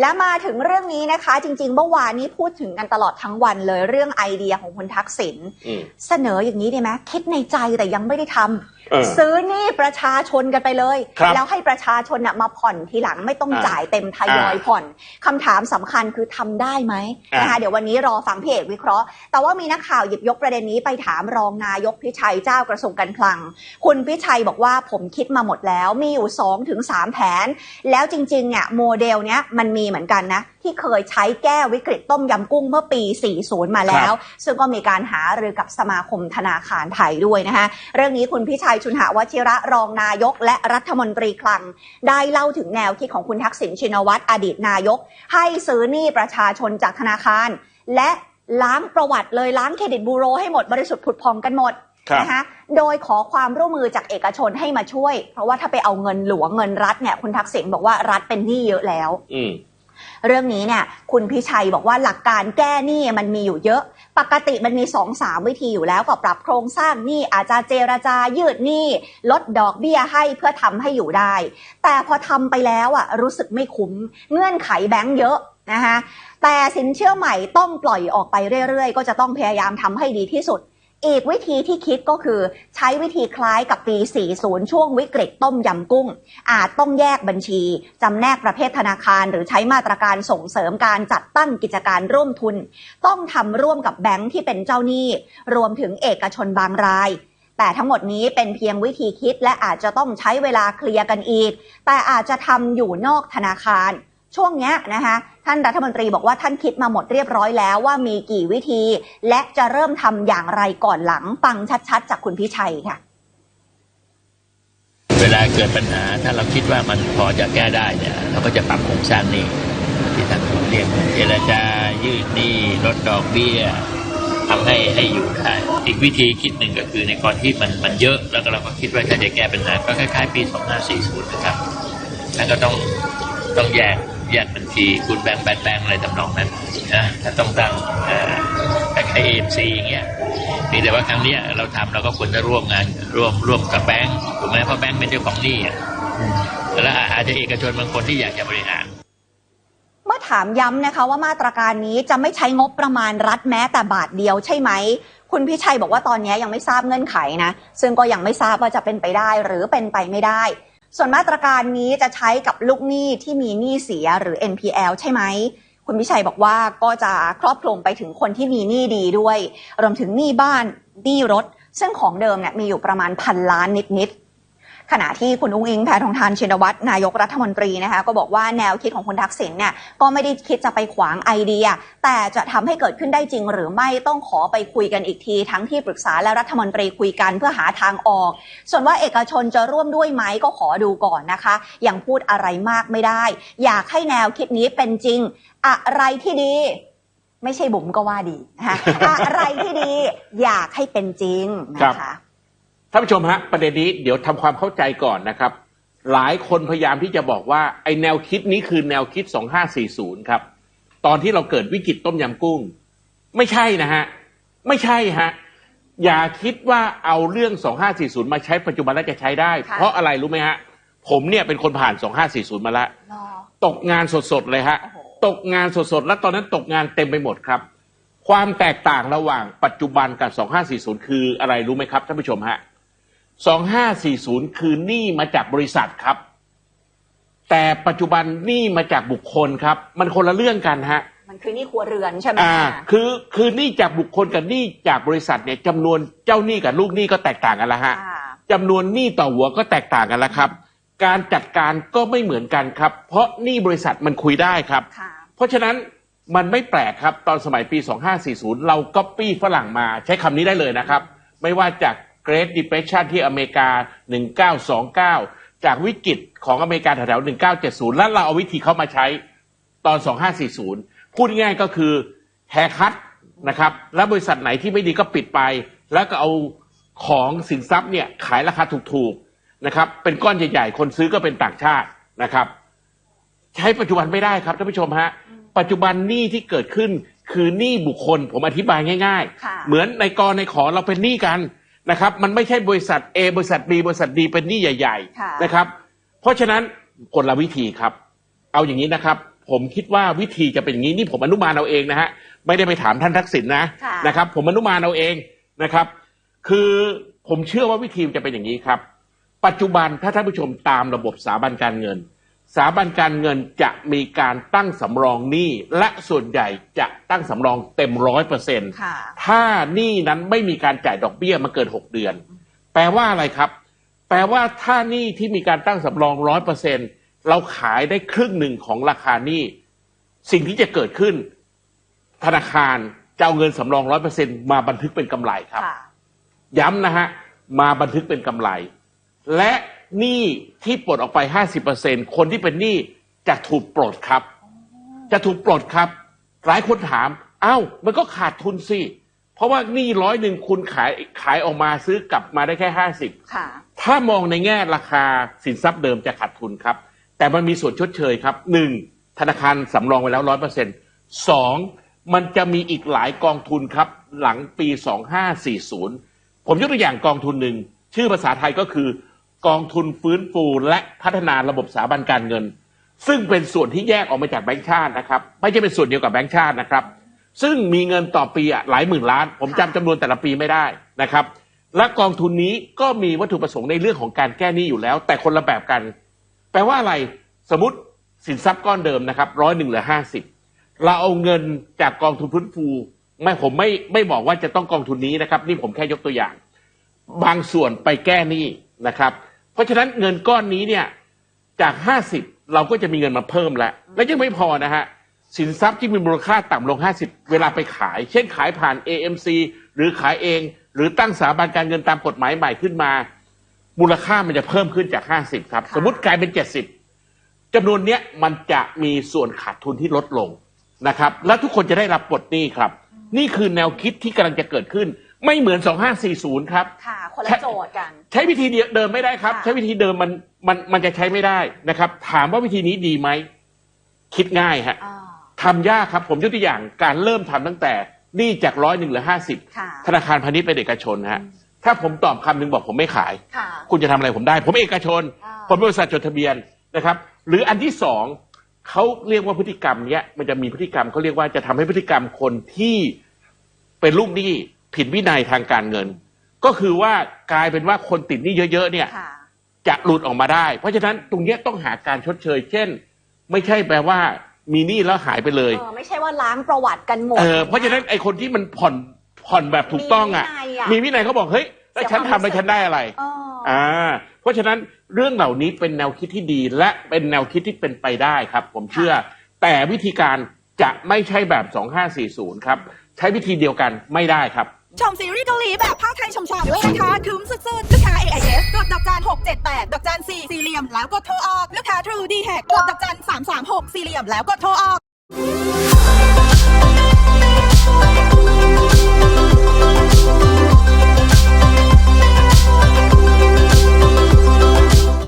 และมาถึงเรื่องนี้นะคะ จริงๆเมื่อวานนี้พูดถึงกันตลอดทั้งวันเลยเรื่องไอเดียของคุณทักษิณอืมเสนออย่างนี้ดีไหมคิดในใจแต่ยังไม่ได้ทำเออซื้อหนี่ประชาชนกันไปเลยครับแล้วให้ประชาชนน่ะมาผ่อนทีหลังไม่ต้องอ่าจ่ายเต็มทยอยอ่าผ่อนคำถามสำคัญคือทำได้ไหมอ่านนะคะเดี๋ยววันนี้รอฟังพี่เอกวิเคราะห์ แต่ว่ามีนักข่าวหยิบยกประเด็นนี้ไปถามรองนายกพิชัยเจ้ากระทรวงการคลัง คุณพิชัยบอกว่าผมคิดมาหมดแล้วมีอยู่2ถึง3แผน แล้วจริงๆเนี่ยโมเดลเนี้ยมันมีเหมือนกันนะที่เคยใช้แก้วิกฤตต้มยำกุ้งเมื่อปี 40 มาแล้ว ซึ่งก็มีการหารือกับสมาคมธนาคารไทยด้วยนะคะเรื่องนี้คุณพิชัยชุนหวชิระรองนายก และรัฐมนตรีคลัง ได้เล่าถึงแนวคิดของคุณทักษิณชินวัตรอดีตนายก ให้ซื้อหนี้ประชาชนจากธนาคาร และล้างประวัติเลยล้างเครดิตบูโรให้หมดบริสุทธิ์ผุดพองกันหมดครับนะคะโดยขอความร่วมมือจากเอกชนให้มาช่วย เพราะว่าถ้าไปเอาเงินหลวงเงินรัฐเนี่ยคุณทักษิณบอกว่ารัฐเป็นหนี้เยอะแล้ว อืม เรื่องนี้เนี่ยคุณพิชัยบอกว่าหลักการแก้หนี้มันมีอยู่เยอะ ปกติมันมี2อสามวิธีอยู่แล้วก็ปรับโครงสร้างหนี้อาจจะเจรจายืดหนี้ ลดดอกเบี้ยให้เพื่อทำให้อยู่ได้ แต่พอทำไปแล้วอะรู้สึกไม่คุ้ม เงื่อนไขแบงก์เยอะนะคะแต่สินเชื่อใหม่ต้องปล่อยออกไปเรื่อยๆ ก็จะต้องพยายามทำให้ดีที่สุด อีกวิธีที่คิดก็คือใช้วิธีคล้ายกับปี 40 ช่วงวิกฤตต้มยำกุ้ง อาจต้องแยกบัญชี จำแนกประเภทธนาคาร หรือใช้มาตรการส่งเสริมการจัดตั้งกิจการร่วมทุน ต้องทำร่วมกับแบงค์ที่เป็นเจ้าหนี้ รวมถึงเอกชนบางราย แต่ทั้งหมดนี้เป็นเพียงวิธีคิดและอาจจะต้องใช้เวลาเคลียร์กันอีก แต่อาจจะทำอยู่นอกธนาคาร ช่วงนี้นะคะ ท่านรัฐมนตรีบอกว่าท่านคิดมาหมดเรียบร้อยแล้วว่ามีกี่วิธี และจะเริ่มทำอย่างไรก่อนหลังฟังชัดๆ จากคุณพิชัยค่ะ เวลาเกิดปัญหาถ้าเราคิดว่ามันพอจะแก้ได้เนี่ยเราก็จะปรับโครงสร้างนี้ที่ท่านเรียกเจรจายืดหนี้ลดดอกเบี้ยทำให้ให้อยู่ได้อีกวิธีคิดหนึ่งก็คือในกรที่มันมันเยอะแล้วก็เราก็คิดว่าถ้าจะแก้ปัญหาก็คล้ายๆ ปี 2540 นะครับ แล้วก็ต้องต้องแยก แยกบัญชีคุณแบงค์แบงค์แบงค์อะไรทำนองนั้นนะถ้าต้องตั้งเอ่อคล้ายๆ AMC อย่างเงี้ยเพียงแต่ว่าครั้งเนี้ยเราทำเราก็ควรจะร่วมงานร่วมร่วมกับแบงก์ถูกไหมเพราะแบงก์เป็นเจ้าของหนี้อะแล้วอาจจะเอกชนบางคนที่อยากจะบริหารเมื่อถามย้ำนะคะว่ามาตรการนี้จะไม่ใช้งบประมาณรัฐแม้แต่บาทเดียวใช่ไหม คุณพิชัยบอกว่าตอนนี้ยังไม่ทราบเงื่อนไขนะ ซึ่งก็ยังไม่ทราบว่าจะเป็นไปได้หรือเป็นไปไม่ได้ ส่วนมาตรการนี้จะใช้กับลูกหนี้ที่มีหนี้เสียหรือ NPL ใช่ไหมคุณพิชัยบอกว่าก็จะครอบคลุมไปถึงคนที่มีหนี้ดีด้วย รวมถึงหนี้บ้านหนี้รถ ซึ่งของเดิมเนี่ยมีอยู่ประมาณพันล้านนิดๆ ขณะที่คุณอุ้งอิงแพทองทานชินวัตรนายกรัฐมนตรีนะคะก็บอกว่าแนวคิดของคุณทักษิณเนี่ยก็ไม่ได้คิดจะไปขวางไอเดีย แต่จะทำให้เกิดขึ้นได้จริงหรือไม่ต้องขอไปคุยกันอีกที ทั้งที่ปรึกษาและรัฐมนตรีคุยกันเพื่อหาทางออก ส่วนว่าเอกชนจะร่วมด้วยไหมก็ขอดูก่อนนะคะยังพูดอะไรมากไม่ได้ อยากให้แนวคิดนี้เป็นจริง อะไรที่ดีไม่ใช่บุ๋มก็ว่าดีนะคะอะไรที่ดีอยากให้เป็นจริงนะคะ ท่านผู้ชมฮะประเด็นนี้เดี๋ยวทำความเข้าใจก่อนนะครับ หลายคนพยายามที่จะบอกว่าไอแนวคิดนี้คือแนวคิด 2540 ครับ ตอนที่เราเกิดวิกฤตต้มยำกุ้ง ไม่ใช่นะฮะ ไม่ใช่ฮะ อย่าคิดว่าเอาเรื่อง 2540 มาใช้ปัจจุบันแล้วจะใช้ได้ค่ะเพราะอะไรรู้ไหมฮะ ผมเนี่ยเป็นคนผ่าน 2540 มาแล้วรอตกงานสดๆเลยฮะโอ้โหตกงานสดๆ แล้วตอนนั้นตกงานเต็มไปหมดครับ ความแตกต่างระหว่างปัจจุบันกับ 2540 คืออะไรรู้ไหมครับท่านผู้ชมฮะ 2540คือหนี้มาจากบริษัทครับ แต่ปัจจุบันหนี้มาจากบุคคลครับ มันคนละเรื่องกันฮะมันคือหนี่ครัวเรือนใช่ไหมอ่าคะคือคือหนี้จากบุคคลกับหนี้จากบริษัทเนี่ยจำนวนเจ้าหนี้กับลูกหนี้ก็แตกต่างกันแล้วฮะค่ะจำนวนหนี้ต่อหัวก็แตกต่างกันแล้วครับ การจัดการก็ไม่เหมือนกันครับ เพราะหนี้บริษัทมันคุยได้ครับค่ะเพราะฉะนั้นมันไม่แปลกครับ ตอนสมัยปี 2540 เราก๊อปปี้ฝรั่งมาใช้คำนี้ได้เลยนะครับ ไม่ว่าจาก Great Depression ที่อเมริกา 1929 จากวิกฤตของอเมริกาแถวๆ1970 แล้วเราเอาวิธีเข้ามาใช้ตอน 2540 พูดง่ายๆก็คือแฮคัตนะครับแล้วบริษัทไหนที่ไม่ดีก็ปิดไป แล้วก็เอาของสินทรัพย์เนี่ยขายราคาถูกๆนะครับเป็นก้อนใหญ่ๆ คนซื้อก็เป็นต่างชาตินะครับ ใช้ปัจจุบันไม่ได้ครับท่านผู้ชมฮะปัจจุบันหนี้ที่เกิดขึ้นคือหนี้บุคคลผมอธิบายง่ายค่ะๆเหมือนในกรในขอเราเป็นหนี้กัน นะครับมันไม่ใช่บริษัท A บริษัท B บริษัท D เป็นหนี้ใหญ่ค่ะ ๆนะครับ เพราะฉะนั้นคนละวิธีครับ เอาอย่างนี้นะครับ ผมคิดว่าวิธีจะเป็นอย่างนี้นี่ผมอนุมานเอาเองนะฮะไม่ได้ไปถามท่านทักษิณนะค่ะ นะครับ ผมอนุมานเอาเองนะครับ คือผมเชื่อว่าวิธีจะเป็นอย่างนี้ครับ ปัจจุบันถ้าท่านผู้ชมตามระบบสถาบันการเงิน สถาบันการเงินจะมีการตั้งสำรองหนี้และส่วนใหญ่จะตั้งสำรองเต็มร้อยเปอร์เซ็นต์ค่ะถ้าหนี้นั้นไม่มีการจ่ายดอกเบี้ยมาเกินหกเดือน แปลว่าอะไรครับ แปลว่าถ้าหนี้ที่มีการตั้งสำรองร้อยเปอร์เซ็นเราขายได้ครึ่งหนึ่งของราคาหนี้สิ่งที่จะเกิดขึ้น ธนาคารจะเอาเงินสำรองร้อยเปอร์เซ็นมาบันทึกเป็นกำไรครับค่ะย้ำนะฮะมาบันทึกเป็นกำไร และ หนี้ที่ปลดออกไป 50%คนที่เป็นหนี้จะถูกปลดครับ จะถูกปลดครับ หลายคนถาม เอ้า มันก็ขาดทุนสิ เพราะว่าหนี้ร้อยหนึ่งคุณขายขายออกมาซื้อกลับมาได้แค่50ค่ะถ้ามองในแง่ราคาสินทรัพย์เดิมจะขาดทุนครับ แต่มันมีส่วนชดเชยครับหนึ่งธนาคารสำรองไว้แล้วร้อยเปอร์เซ็นต์สองมันจะมีอีกหลายกองทุนครับ หลังปีสองห้าสี่ศูนย์ผมยกตัวอย่างกองทุนหนึ่งชื่อภาษาไทยก็คือ กองทุนฟื้นฟูและพัฒนาระบบสถาบันการเงิน ซึ่งเป็นส่วนที่แยกออกมาจากแบงก์ชาตินะครับ ไม่ใช่เป็นส่วนเดียวกับแบงก์ชาตินะครับ ซึ่งมีเงินต่อปีอะหลายหมื่นล้าน ผมจำจำนวนแต่ละปีไม่ได้นะครับ และกองทุนนี้ก็มีวัตถุประสงค์ในเรื่องของการแก้หนี้อยู่แล้ว แต่คนละแบบกัน แปลว่าอะไรสมมติสินทรัพย์ก้อนเดิมนะครับร้อยหนึ่งเหลือห้าสิบเราเอาเงินจากกองทุนฟื้นฟูไม่ผมไม่ไม่บอกว่าจะต้องกองทุนนี้นะครับ นี่ผมแค่ยกตัวอย่าง บางส่วนไปแก้หนี้นะครับ เพราะฉะนั้นเงินก้อนนี้เนี่ยจากห้าสิบเราก็จะมีเงินมาเพิ่มแล้ว และยังไม่พอนะฮะสินทรัพย์ที่มีมูลค่าต่ำลง 50 เวลาไปขาย เช่นขายผ่าน AMC หรือขายเอง หรือตั้งสถาบันการเงินตามกฎหมายใหม่ขึ้นมา มูลค่ามันจะเพิ่มขึ้นจาก 50 ครับค่ะสมมติกลายเป็น 70จำนวนเนี้ยมันจะมีส่วนขาดทุนที่ลดลงนะครับ และทุกคนจะได้รับปลดหนี้ครับ นี่คือแนวคิดที่กำลังจะเกิดขึ้น ไม่เหมือน 2540 ครับ ค่ะ คนละโจทย์กัน ใช้วิธีเดียวเดิมไม่ได้ครับ ค่ะ ใช้วิธีเดิมมันมันมันจะใช้ไม่ได้นะครับ ถามว่าวิธีนี้ดีไหม คิดง่ายฮะอ่าทำยากครับ ผมยกตัวอย่างการเริ่มทำตั้งแต่หนี้จากร้อยหนึ่งเหลือห้าสิบค่ะ ธนาคารพาณิชย์เป็นเอกชนฮะถ้าผมตอบคำหนึ่งบอกผมไม่ขาย ค่ะ คุณจะทำอะไรผมได้ ผมเอกชน อ่า ผมบริษัทจดทะเบียนนะครับ หรืออันที่สองเขาเรียกว่าพฤติกรรมเนี้ยมันจะมีพฤติกรรมเขาเรียกว่าจะทำให้พฤติกรรมคนที่เป็นลูกหนี้ ผิดวินัยทางการเงิน ก็คือว่ากลายเป็นว่าคนติดหนี้เยอะ ๆ เนี่ย ค่ะ จะหลุดออกมาได้ เพราะฉะนั้นตรงเนี้ยต้องหาการชดเชย เช่น ไม่ใช่แปลว่ามีหนี้แล้วหายไปเลย เออไม่ใช่ว่าล้างประวัติกันหมด เออเพราะฉะนั้นไอ้คนที่มันผ่อนผ่อนแบบถูกต้องอะ มีมีวินัยอะวินัยเขาบอกเฮ้ยแล้วฉันทำแล้วฉันได้อะไรเออ อ่า เพราะฉะนั้นเรื่องเหล่านี้เป็นแนวคิดที่ดีและเป็นแนวคิดที่เป็นไปได้ครับ ผมเชื่อ แต่วิธีการจะไม่ใช่แบบ 2540 ครับ ใช้วิธีเดียวกันไม่ได้ครับ ชมซีรีส์เกาหลีแบบภาคไทยชมๆด้วยนะคะคุ้มสุดๆ ลูกค้า AIS กดดอกจัน678 ดอกจัน 4 สี่เหลี่ยม แล้วกดโทรออก ลูกค้า True d h แกกดดอกจัน 336 สี่เหลี่ยม แล้วกดโทรออก